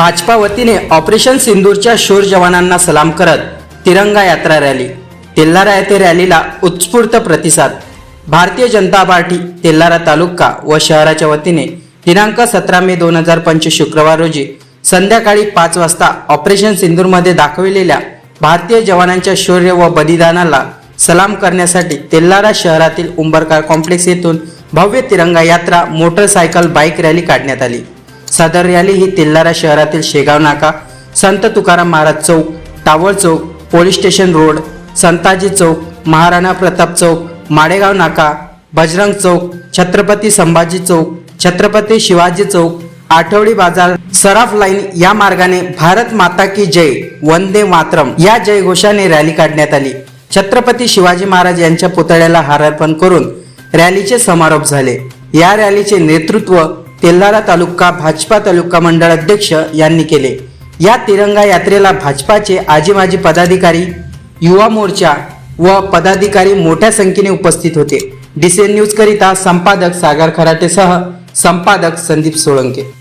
भाजपा वतीने ऑपरेशन सिंदूरच्या शूर जवानांना सलाम करत तिरंगा यात्रा रॅली तेल्लारा येथे रॅलीला उत्स्फूर्त प्रतिसाद. भारतीय जनता पार्टी तेल्लारा तालुका व शहराच्या वतीने दिनांक सतरा मे दोन हजार पंचवीस शुक्रवार रोजी संध्याकाळी पाच वाजता ऑपरेशन सिंदूरमध्ये दाखविलेल्या भारतीय जवानांच्या शौर्य व बलिदानाला सलाम करण्यासाठी तेल्लारा शहरातील उंबरकार कॉम्प्लेक्स येथून भव्य तिरंगा यात्रा मोटरसायकल बाईक रॅली काढण्यात आली. सदर रॅली ही तेल्लारा शहरातील शेगाव नाका संत तुकाराम महाराज चौक टावळ चौक पोलीस स्टेशन रोड संताजी चौक महाराणा प्रताप चौक माडेगाव नाका बजरंग चौक छत्रपती संभाजी चौक छत्रपती शिवाजी चौक आठवडी बाजार सराफ लाईन या मार्गाने भारत माता की जय वंदे मातरम या जयघोषाने रॅली काढण्यात आली. छत्रपती शिवाजी महाराज यांच्या पुतळ्याला हार अर्पण करून रॅलीचे समारोप झाले. या रॅलीचे नेतृत्व तेल्लारा तालुका भाजपा तालुका मंडळ अध्यक्ष यांनी केले. या तिरंगा यात्रेला भाजपाचे आजी माजी पदाधिकारी युवा मोर्चा व पदाधिकारी मोठ्या संख्येने उपस्थित होते. डीसीएन न्यूज करिता संपादक सागर खराटेसह संपादक संदीप सोळंके.